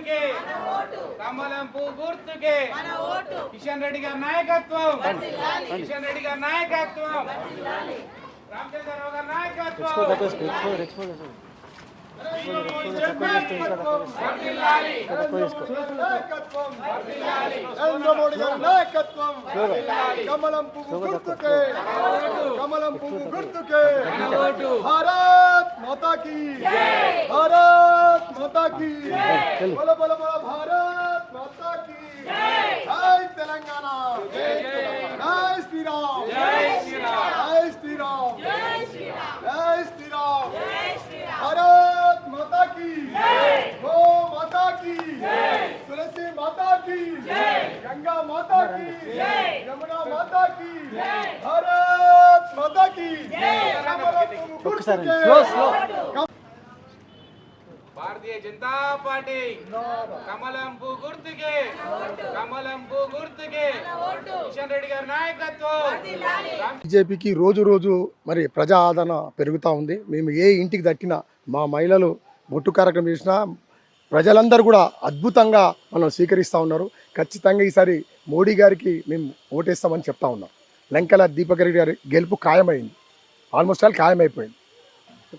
గుర్తుకే. కమలం పువ్వు గుర్తుకే. కిషన్ రెడ్డి గారి నాయకత్వం. కిషన్ రెడ్డి గారి నాయకత్వం. రామచంద్రరావు గారి నాయకత్వం. నరేంద్ర మోడీ గారి నాయకత్వం కమలం పువ్వు గుర్తుకే కమలం పువ్వు గుర్తుకే భారత్ మాతా కీ భారత్ మాతా కీ బల బల బల భారత్ మాతా కీ జై తెలంగాణ జై శ్రీరామ్ జై శ్రీరామ్ జై శ్రీరామ్ జై శ్రీరామ్ తులసి మాతా కీ గంగా మాతా కీ యమునా మాతా కీ భారత్ మాతా కీ ఒకసారి గుర్తుకే. Slow slow. భారతీయ జనతా పార్టీ కమలం పువ్వు గుర్తుకే కమలం పువ్వు గుర్తుకే. కిషన్ రెడ్డి గారి నాయకత్వం. బీజేపీకి రోజు రోజు మరి ప్రజా ఆదరణ పెరుగుతూ ఉంది. మేము ఏ ఇంటికి తట్టినా మా మహిళలు బొట్టు కార్యక్రమం చేసినా ప్రజలందరూ కూడా అద్భుతంగా మనం స్వీకరిస్తూ ఉన్నారు. ఖచ్చితంగా ఈసారి మోడీ గారికి మేము ఓటేస్తామని చెప్తా ఉన్నాం. లంకల దీపక్ రెడ్డి గారి గెలుపు ఖాయమైంది. ఆల్మోస్ట్ ఆల్ ఖాయమైపోయింది.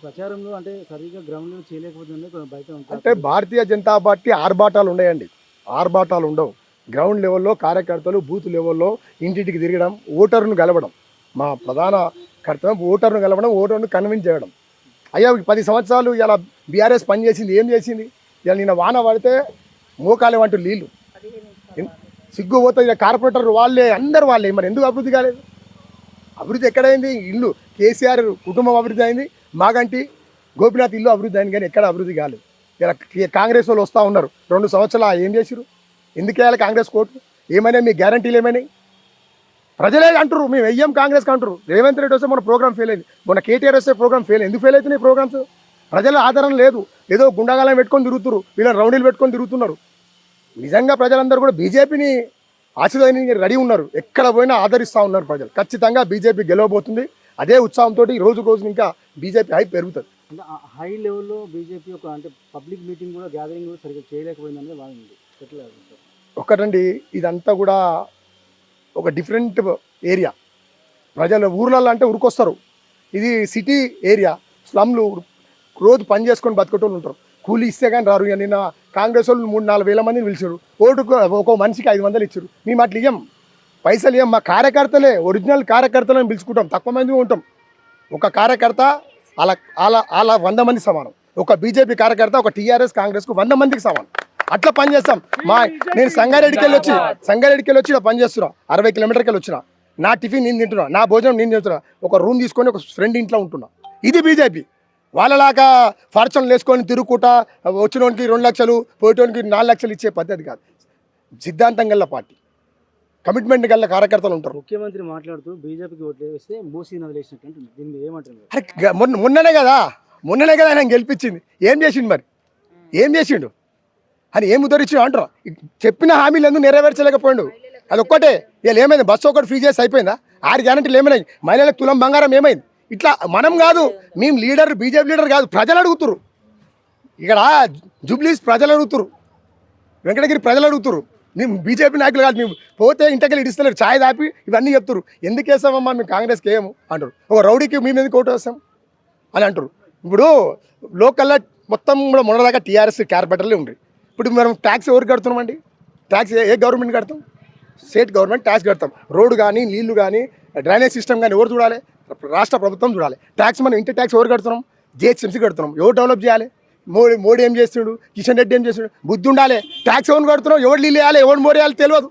ప్రచారంలో అంటే సరిగ్గా గ్రౌండ్లో చేయలేకపోతుంది బయట. అంటే భారతీయ జనతా పార్టీ ఆర్భాటాలు ఉన్నాయండి. ఆర్భాటాలు ఉండవు. గ్రౌండ్ లెవెల్లో కార్యకర్తలు బూత్ లెవెల్లో ఇంటింటికి తిరగడం ఓటర్ను గెలవడం మా ప్రధాన కర్తవ్యం ఓటర్ను గెలవడం ఓటర్ను కన్విన్స్ చేయడం. అయ్యా పది సంవత్సరాలు ఇలా బీఆర్ఎస్ పని చేసింది ఏం చేసింది? ఇలా నిన్న వాన పడితే మోకాలే వంటూ నీళ్ళు సిగ్గుపోతే సిగ్గు కార్పొరేటర్ వాళ్ళే అందరు వాళ్ళే. మరి ఎందుకు అభివృద్ధి కాలేదు? అభివృద్ధి ఎక్కడైంది? ఇల్లు కేసీఆర్ కుటుంబం అభివృద్ధి అయింది మాగంటి గోపినాథ్ ఇల్లు అభివృద్ధి అయింది కానీ ఎక్కడ అభివృద్ధి కాలేదు. ఇలా కాంగ్రెస్ వాళ్ళు వస్తూ ఉన్నారు. రెండు సంవత్సరాలు ఏం చేసిరు ఎందుకు వేయాలి కాంగ్రెస్ కోర్టు? ఏమైనా మీ గ్యారంటీలు ఏమైనాయి? ప్రజలే అంటారు మేము వెయ్యం కాంగ్రెస్ అంటారు రేవంత్ రెడ్డి వస్తే మన ప్రోగ్రామ్ ఫెయిల్ అయింది. మొన్న కేటీఆర్ వస్తే ప్రోగ్రామ్ ఫెయిల్ ఎందుకు ఫెయిల్ అవుతున్నాయి ప్రోగ్రామ్స్? ప్రజల ఆదరణ లేదు. ఏదో గుండాగాలం పెట్టుకొని తిరుగుతున్నారు వీళ్ళని రౌండీలు పెట్టుకొని తిరుగుతున్నారు. నిజంగా ప్రజలందరూ కూడా బీజేపీని ఆశీర్వాదానికి రెడీ ఉన్నారు. ఎక్కడ పోయినా ఆదరిస్తూ ఉన్నారు ప్రజలు. ఖచ్చితంగా బీజేపీ గెలవబోతుంది. అదే ఉత్సాహంతో రోజు రోజు ఇంకా బీజేపీ హైప్ పెరుగుతుంది. అంటే హై లెవెల్లో బీజేపీ ఒక అంటే పబ్లిక్ మీటింగ్ కూడా గ్యాదరింగ్ కూడా సరిగ్గా చేయలేకపోయిందని బాగుంది సార్ ఒకటండి ఇదంతా కూడా ఒక డిఫరెంట్ ఏరియా. ప్రజలు ఊర్లలో అంటే ఉరికొస్తారు ఇది సిటీ ఏరియా. స్లమ్లు రోజు పని చేసుకొని బతికేటోళ్ళు ఉంటారు. కూలి ఇస్తే కానీ రారు. నిన్న కాంగ్రెస్ వాళ్ళు మూడు నాలుగు వేల మందిని పిలిచారు. ఓటుకు ఒక మనిషికి ఐదు వందలు ఇచ్చారు. మేము అట్లా ఇయ్యం. పైసలు ఇయ్యం. మా కార్యకర్తలే ఒరిజినల్ కార్యకర్తలను పిలుచుకుంటాం. తక్కువ మంది ఉంటాం. ఒక కార్యకర్త అలా అలా అలా వంద మంది సమానం. ఒక బీజేపీ కార్యకర్త ఒక టీఆర్ఎస్ కాంగ్రెస్కు వంద మందికి సమానం. అట్లా పని చేస్తాం. మా నేను సంగారెడ్డికి వెళ్ళి వచ్చి సంగారెడ్డికి వెళ్ళి వచ్చి ఇలా పని చేస్తున్నా. అరవై కిలోమీటర్కి వెళ్ళి వచ్చిన. నా టిఫిన్ నేను తింటున్నా. నా భోజనం నేను తింటున్నా ఒక రూమ్ తీసుకొని ఒక ఫ్రెండ్ ఇంట్లో ఉంటున్నా. ఇది బీజేపీ. వాళ్ళలాగా ఫార్చూన్లు వేసుకొని తిరుగుకుంటా వచ్చినోనికి రెండు లక్షలు పోయేటోనికి నాలుగు లక్షలు ఇచ్చే పద్ధతి కాదు. సిద్ధాంతం గల్ల పార్టీ. కమిట్మెంట్ గల్ల కార్యకర్తలు ఉంటారు. ముఖ్యమంత్రి మాట్లాడుతూ బీజేపీకి ఓట్లు వేస్తే మూసీ ఏమంటారు? మొన్ననే కదా. మొన్ననే కదా ఆయన గెలిపించింది. ఏం చేసిండు మరి? ఏం చేసిండు? అని ఏం ఉద్ధరించిండు అంటారు. చెప్పిన హామీలు ఎందుకు నెరవేర్చలేకపోయిండు? అది ఒక్కటే. వీళ్ళు ఏమైంది? బస్సు ఒకటి ఫ్రీ చేసి అయిపోయిందా? ఆరు గ్యారంటీలు ఏమైనాయి? మహిళలకు తులం బంగారం ఏమైంది? ఇట్లా మనం కాదు మేము లీడర్ బీజేపీ లీడర్ కాదు ప్రజలు అడుగుతురు ఇక్కడ జూబ్లీస్ ప్రజలు అడుగుతురు వెంకటగిరి ప్రజలు అడుగుతురు మేము బీజేపీ నాయకులు కాదు మేము పోతే ఇంటకెళ్ళి ఇడిస్తలేరు ఛాయ్ దాపి ఇవన్నీ చెప్తారు ఎందుకు వేస్తామమ్మా? మేము కాంగ్రెస్కి ఏము అంటారు ఒక రౌడీకి మేము ఎందుకు ఓటు వేస్తాం? అని అంటారు ఇప్పుడు లోకల్లో మొత్తం కూడా మొన్నదాకా టీఆర్ఎస్ కార్పొరేటర్లే ఉంది ఇప్పుడు మనం ట్యాక్స్ ఎవరు కడుతున్నామండి ట్యాక్స్ ఏ గవర్నమెంట్ కడతాం? స్టేట్ గవర్నమెంట్ ట్యాక్స్ కడతాం. రోడ్డు కానీ నీళ్ళు కానీ డ్రైనేజ్ సిస్టమ్ కానీ ఎవరు చూడాలి? రాష్ట్ర ప్రభుత్వం చూడాలి. ట్యాక్స్ మనం ఇంటి ట్యాక్స్ ఎవరు కడుతున్నాం? జిహెచ్ఎంసీ కడుతున్నాం. ఎవరు డెవలప్ చేయాలి? మోడీ మోడీ ఏం చేస్తున్నాడు? కిషన్ రెడ్డి ఏం చేస్తున్నాడు? బుద్ధి ఉండాలి. ట్యాక్స్ ఎవరు కడుతున్నాం? ఎవరు నీళ్ళు వేయాలి? ఎవరు మోరేయాలి తెలియదు.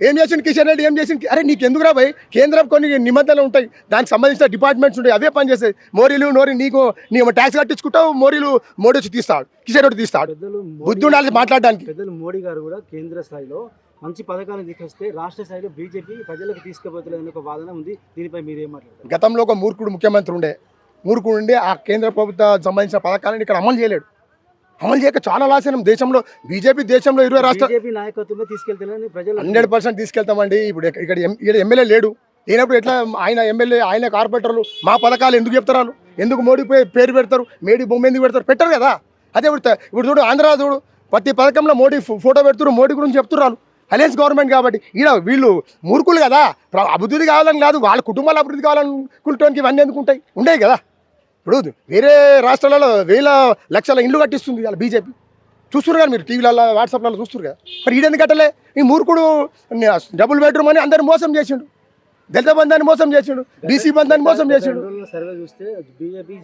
ఏం చేసిండు కిషన్ రెడ్డి? ఏం చేసిండు? అరే నీకు ఎందుకురా భయ్? కేంద్రం కొన్ని నిబంధనలు ఉంటాయి. దానికి సంబంధించిన డిపార్ట్మెంట్స్ ఉంటాయి. అవే పని చేస్తాయి. మోరీలు నోరి నీకు నీకు ట్యాక్స్ కట్టించుకుంటావు మోరీలు మోడీ వచ్చి తీస్తాడు కిషన్ రెడ్డి తీస్తాడు. బుద్ధి ఉండాలి మాట్లాడడానికి. పెద్దలు మోడీ గారు కూడా కేంద్ర స్థాయిలో మంచి పథకాలను తీసుకొస్తే రాష్ట్ర స్థాయిలో బీజేపీ ప్రజలకు తీసుకుపోతలేదని ఒక వాదన ఉంది. దీనిపై మీరు ఏం మాట్లాడతారు? గతంలో ఒక మూర్ఖుడు ముఖ్యమంత్రి ఉండే. మూర్ఖుడు ఉండి ఆ కేంద్ర ప్రభుత్వ సంబంధించిన పథకాలను ఇక్కడ అమలు చేయలేడు. అమలు చేయక చాలా లాసైన దేశంలో బీజేపీ దేశంలో ఇరవై రాష్ట్ర బీజేపీ నాయకత్వమే తీసుకెళ్తారని ప్రజలు హండ్రెడ్ పర్సెంట్ తీసుకెళ్తామండి. ఇప్పుడు ఇక్కడ- ఇక్కడ ఎం- ఇక్కడ ఎమ్మెల్యే లేడు. లేనప్పుడు ఎట్లా ఆయన ఎమ్మెల్యే ఆయన కార్పొరేటర్లు? మా పథకాలు ఎందుకు చెప్తారు వాళ్ళు? ఎందుకు మోడీ పే- పేరు పెడతారు? మేడీ బొమ్మ ఎందుకు పెడతారు? పెట్టరు కదా. అదే ఇప్పుడు త- ఇప్పుడు చూడు ఆంధ్ర చూడు ప్రతి పథకంలో మోడీ ఫో- ఫోటో పెడుతున్నారు మోడీ గురించి చెప్తున్నారు అలయన్స్ గవర్నమెంట్ కాబట్టి ఈడ వీళ్ళు మూర్ఖులు కదా. ప్ర- అభివృద్ధి కావాలని కాదు వాళ్ళ కుటుంబాల అభివృద్ధి కావాలనుకుంటానికి ఇవన్నీ ఎందుకు ఉంటాయి? ఉండేవి కదా. ఇప్పుడు వేరే రాష్ట్రాలలో వేల లక్షల ఇండ్లు కట్టిస్తుంది ఇలా బీజేపీ. చూస్తున్నారు కదా మీరు టీవీలలో వాట్సాప్లలో చూస్తున్నారు కదా. మరి ఈడెందుకు కట్టలే? ఈ మూర్ఖుడు డబుల్ బెడ్రూమ్ అని అందరు మోసం చేసిండు. దళిత బంధాన్ని మోసం చేసిండు బీసీ బంధాన్ని మోసం చేసిండు. బీజేపీ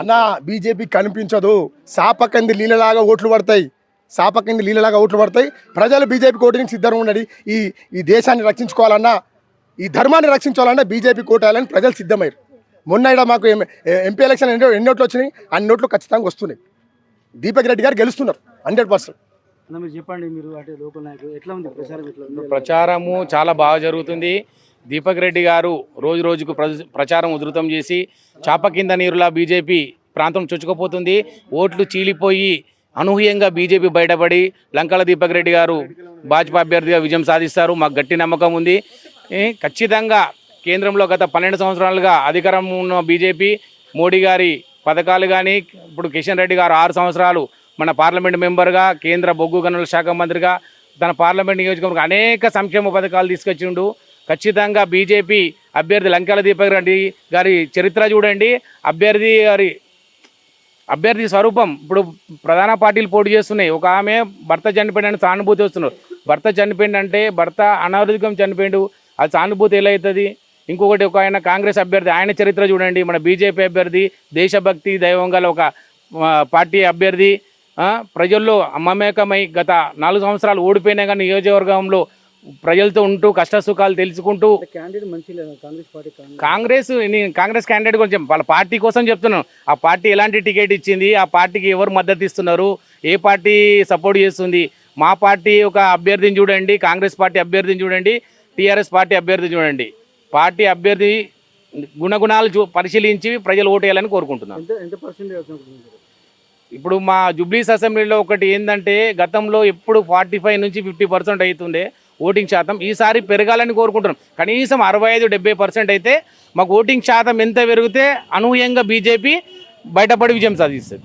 అన్న బీజేపీ కనిపించదు. సాపకంది నీళ్ళలాగా ఓట్లు పడతాయి. సాపకంది నీళ్ళలాగా ఓట్లు పడతాయి. ప్రజలు బీజేపీ ఓటింగ్ సిద్ధంగా ఉన్నది ఈ ఈ దేశాన్ని రక్షించుకోవాలన్నా ఈ ధర్మాన్ని రక్షించాలన్నా బీజేపీ కోటాలని ప్రజలు సిద్ధమయ్యారు. మొన్న ఈడ మాకు ఎం- ఎంపీ ఎలక్షన్ ఎన్నో ఎన్ని ఓట్లు వచ్చినాయి? అన్ని ఓట్లు ఖచ్చితంగా వస్తున్నాయి. దీపక్ రెడ్డి గారు గెలుస్తున్నారు హండ్రెడ్ పర్సెంట్. అన్న మీరు చెప్పండి మీరు అంటే లోకల్ నాయకులు ఎట్లా ఉంది ప్రచారం ఎట్లా ఉంది? ప్రచారము చాలా బాగా జరుగుతుంది. దీపక్ రెడ్డి గారు రోజు రోజుకు ప్ర- ప్రచారం ఉధృతం చేసి చాప కింద నీరులా బీజేపీ ప్రాంతం చొచ్చుకుపోతుంది. ఓట్లు చీలిపోయి అనూహ్యంగా బీజేపీ బయటపడి లంకల దీపక్ రెడ్డి గారు భాజపా అభ్యర్థిగా విజయం సాధిస్తారు. మాకు గట్టి నమ్మకం ఉంది. ఖచ్చితంగా కేంద్రంలో గత పన్నెండు సంవత్సరాలుగా అధికారం ఉన్న బీజేపీ మోడీ గారి పథకాలు కానీ ఇప్పుడు కిషన్ రెడ్డి గారు ఆరు సంవత్సరాలు మన పార్లమెంట్ మెంబర్గా కేంద్ర బొగ్గు గనుల శాఖ మంత్రిగా తన పార్లమెంట్ నియోజకవర్గం అనేక సంక్షేమ పథకాలు తీసుకొచ్చిండు. ఖచ్చితంగా బీజేపీ అభ్యర్థి లంకాల దీపక్ రెడ్డి గారి చరిత్ర చూడండి. అభ్యర్థి గారి అభ్యర్థి స్వరూపం ఇప్పుడు ప్రధాన పార్టీలు పోటీ చేస్తున్నాయి. ఒక ఆమె భర్త చనిపోయిన సానుభూతి వస్తున్నారు భర్త చనిపోయిందంటే భర్త అనారోగ్యం చనిపోయిండు. అది సానుభూతి ఎలా అవుతుంది? ఇంకొకటి ఒక ఆయన కాంగ్రెస్ అభ్యర్థి ఆయన చరిత్ర చూడండి. మన బీజేపీ అభ్యర్థి దేశభక్తి దైవం గల ఒక పార్టీ అభ్యర్థి ప్రజల్లో మమేకమై గత నాలుగు సంవత్సరాలు ఓడిపోయినా కానీ నియోజకవర్గంలో ప్రజలతో ఉంటూ కష్ట సుఖాలు తెలుసుకుంటూ కాంగ్రెస్ కాంగ్రెస్. క్యాండిడేట్ గురించి వాళ్ళ పార్టీ కోసం చెప్తున్నాను. ఆ పార్టీ ఎలాంటి టికెట్ ఇచ్చింది? ఆ పార్టీకి ఎవరు మద్దతు ఇస్తున్నారు? ఏ పార్టీ సపోర్ట్ చేస్తుంది? మా పార్టీ ఒక అభ్యర్థిని చూడండి కాంగ్రెస్ పార్టీ అభ్యర్థిని చూడండి టీఆర్ఎస్ పార్టీ అభ్యర్థిని చూడండి. పార్టీ అభ్యర్థి గుణగుణాలు చూ పరిశీలించి ప్రజలు ఓటేయాలని కోరుకుంటున్నాను ఇప్పుడు మా జుబ్లీస్ అసెంబ్లీలో ఒకటి ఏంటంటే గతంలో ఎప్పుడు ఫార్టీ ఫైవ్ నుంచి ఫిఫ్టీ పర్సెంట్ అవుతుండే ఓటింగ్ శాతం ఈసారి పెరగాలని కోరుకుంటున్నాం. కనీసం అరవై ఐదు డెబ్బై పర్సెంట్ అయితే మాకు ఓటింగ్ శాతం ఎంత పెరిగితే అనూహ్యంగా బీజేపీ బయటపడి విజయం సాధిస్తుంది.